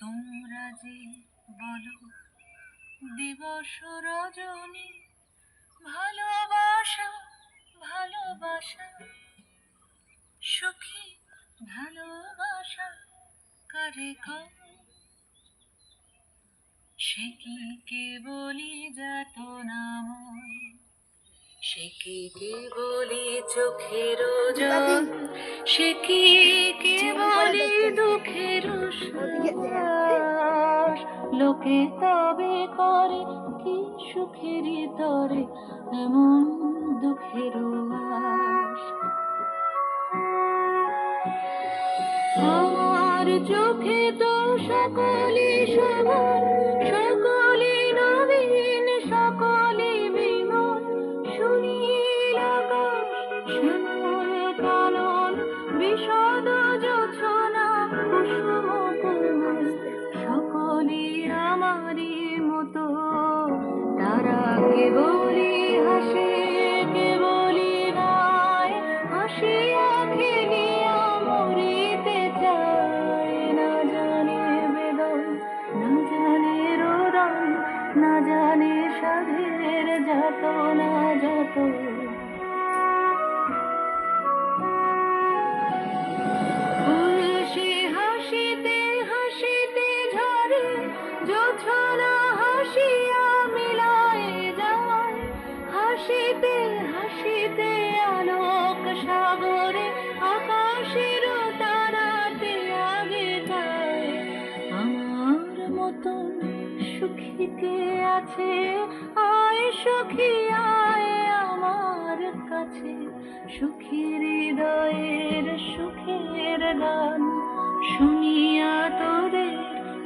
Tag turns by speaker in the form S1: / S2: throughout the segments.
S1: তোমরা যে বলো, দিবস রজনী, ভালোবাসা ভালোবাসা, সুখী, ভালোবাসা, কারে সে কি কেবলি যাত নাময় সে কি কেবলি চোখের জল সে কি কেবলি দুঃখের লোকে তবে করে কি সুখের তরে? এমন দুঃখের আমার চোখে তো সকলে সবার সকলে বিষদ যোছনা কুসুম কোমল সকলে আমারই মতো। তারা কেবলি হাসে কেবলি গায়। হাসিয়া খেলিয়া মরিতে চায়। না জানে বেদন, না জানে রোদন, না জানে সাধের যত না যত। জোছনা হাসিয়া মিলায় যায়। হাসিতে হাসিতে আলোক সাগরে, আকাশের তারাতে আগে যায়। আমার মতন সুখী কে আছে? আয় সুখী, আয় আমার কাছে। সুখী হৃদয়ের সুখের গান শুনিয়া তোদের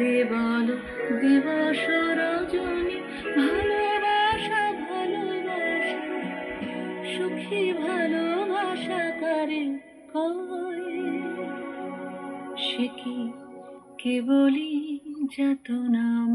S1: যে বলো দিবস রজনী ভালোবাসা ভালোবাসা সুখী ভালোবাসা করে সে কি কেবলই যত নাম